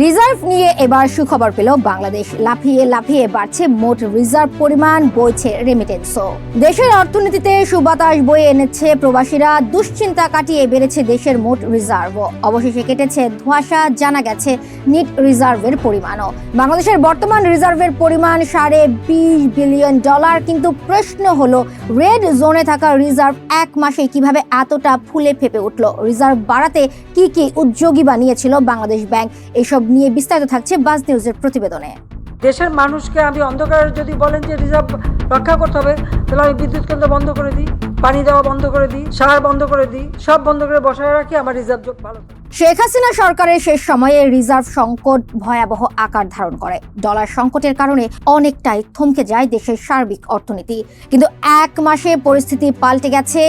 Reserve নিয়ে এবার সুখবর পেল বাংলাদেশ। লাফিয়ে লাফিয়ে বাড়ছে মোট রিজার্ভ পরিমাণ, বইছে রেমিটেন্সও দেশের অর্থনীতিতে সুবাতাস বয়ে এনেছে প্রবাসীরা, দুশ্চিন্তা কাটিয়ে বেড়েছে দেশের মোট রিজার্ভ অবশেষে কেটেছে ধোঁয়াশা, জানা গেছে নিট রিজার্ভের পরিমাণও। বাংলাদেশের বর্তমান রিজার্ভের পরিমাণ সাড়ে বিশ বিলিয়ন ডলার, কিন্তু প্রশ্ন হলো রেড জোনে থাকা রিজার্ভ এক মাসে কীভাবে এতটা ফুলে ফেপে উঠল? রিজার্ভ বাড়াতে কি কি উদ্যোগী বানিয়েছিল বাংলাদেশ ব্যাংক? এসব নিয়ে বিস্তারিত থাকছে বাজ নিউজের প্রতিবেদনে দেশের মানুষকে আমি অন্ধকার যদি বলেন যে রিজার্ভ রক্ষা করতে হবে, তাহলে আমি বিদ্যুৎ কেন্দ্র বন্ধ করে দিই, পানি দেওয়া বন্ধ করে দিই, সার বন্ধ করে দিই, সব বন্ধ করে বসায় রাখি, আমার রিজার্ভ ভালো। শেখ হাসিনা সরকারের শেষ সময়ে রিজার্ভ সংকট ভয়াবহ আকার ধারণ করে। ডলার সংকটের কারণে অনেকটাই থমকে যায় দেশের সার্বিক অর্থনীতি। কিন্তু এক মাসে পরিস্থিতি পাল্টে গেছে,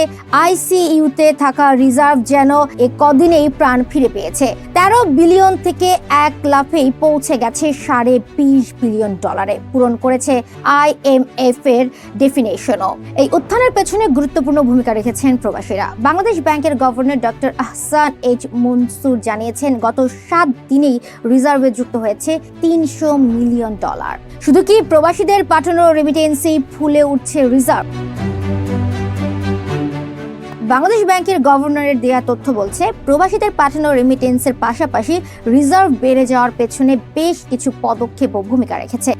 আইসিইউতে থাকা রিজার্ভ যেন এ কদিনেই প্রাণ ফিরে পেয়েছে। তেরো বিলিয়ন থেকে এক লাফেই পৌঁছে গেছে সাড়ে বিশ বিলিয়ন ডলারে, পূরণ করেছে আইএমএফ এর ডেফিনেশনও। এই উত্থানের পেছনে গুরুত্বপূর্ণ ভূমিকা রেখেছেন প্রবাসীরা। বাংলাদেশ ব্যাংকের governor doctor Ahsan H Mansur জানিয়েছেন, গত সাত দিনেই রিজার্ভে যুক্ত হয়েছে তিনশো মিলিয়ন ডলার। শুধু কি প্রবাসীদের পাঠানো রেমিটেন্সেই ফুলে উঠছে রিজার্ভ? বাংলাদেশ ব্যাংকের গভর্নরের দেয়া তথ্য বলছে, প্রবাসীদের পাঠানো রেমিটেন্সের পাশাপাশি রিজার্ভ বেড়ে যাওয়ার পেছনে বেশ কিছু পদক্ষেপ ও ভূমিকা রেখেছে।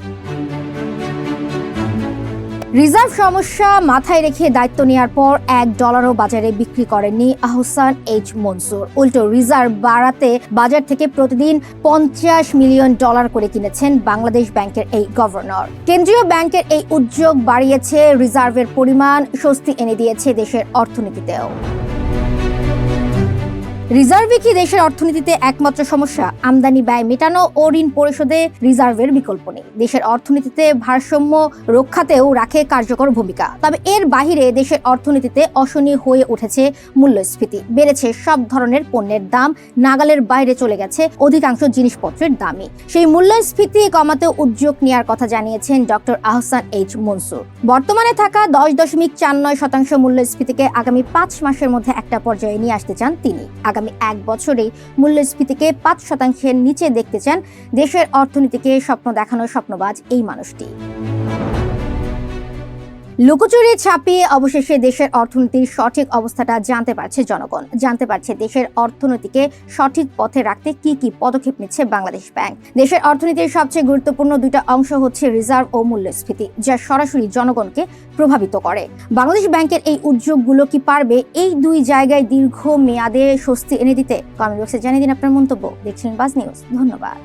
রিজার্ভ সমস্যা মাথায় রেখে দায়িত্ব নেওয়ার পর এক ডলারও বাজারে বিক্রি করেননি আহসান এইচ মনসুর। উল্টো রিজার্ভ বাড়াতে বাজার থেকে প্রতিদিন পঞ্চাশ মিলিয়ন ডলার করে কিনেছেন বাংলাদেশ ব্যাংকের এই গভর্নর। কেন্দ্রীয় ব্যাংকের এই উদ্যোগ বাড়িয়েছে রিজার্ভের পরিমাণ, স্বস্তি এনে দিয়েছে দেশের অর্থনীতিতেও। রিজার্ভই কি দেশের অর্থনীতিতে একমাত্র সমস্যা? আমদানি ব্যয় মেটানো ও ঋণ পরিশোধে রিজার্ভের বিকল্প নেই। দেশের অর্থনীতিতে ভারসাম্য রক্ষাতেও রাখে কার্যকর ভূমিকা। তবে এর বাহিরে দেশের অর্থনীতিতে অশনি হয়ে উঠেছে মূল্যস্ফীতি। বেড়েছে সব ধরনের পণ্যের দাম। নাগালের বাইরে চলে গেছে অধিকাংশ জিনিসপত্রের দামই। সেই মূল্যস্ফীতি কমাতে উদ্যোগ নেওয়ার কথা জানিয়েছেন ডক্টর আহসান এইচ মনসুর। বর্তমানে থাকা দশ দশমিক চার নয় শতাংশ মূল্যস্ফীতিকে আগামী পাঁচ মাসের মধ্যে একটা পর্যায়ে নিয়ে আসতে চান তিনি। আগামী এক বছরেই মূল্যস্ফীতিকে পাঁচ শতাংশের নিচে দেখতে চান দেশের অর্থনীতিকে স্বপ্ন দেখানোর স্বপ্নবাজ এই মানুষটি। লুকোচুরি ছাপিয়ে অবশেষে দেশের অর্থনীতির সঠিক অবস্থাটা জানতে পারছে জনগণ। জানতে পারছে দেশের অর্থনীতিকে সঠিক পথে রাখতে কি কি পদক্ষেপ নিচ্ছে বাংলাদেশ ব্যাংক। দেশের অর্থনীতির সবচেয়ে গুরুত্বপূর্ণ দুইটা অংশ হচ্ছে রিজার্ভ ও মূল্যস্ফীতি, যা সরাসরি জনগণকে প্রভাবিত করে। বাংলাদেশ ব্যাংকের এই উদ্যোগগুলো কি পারবে এই দুই জায়গায় দীর্ঘ মেয়াদে স্বস্তি এনে দিতে? কমেন্ট বক্সে জানিয়ে দিন আপনার মন্তব্য। দেখছিলেন বাজ নিউজ। ধন্যবাদ।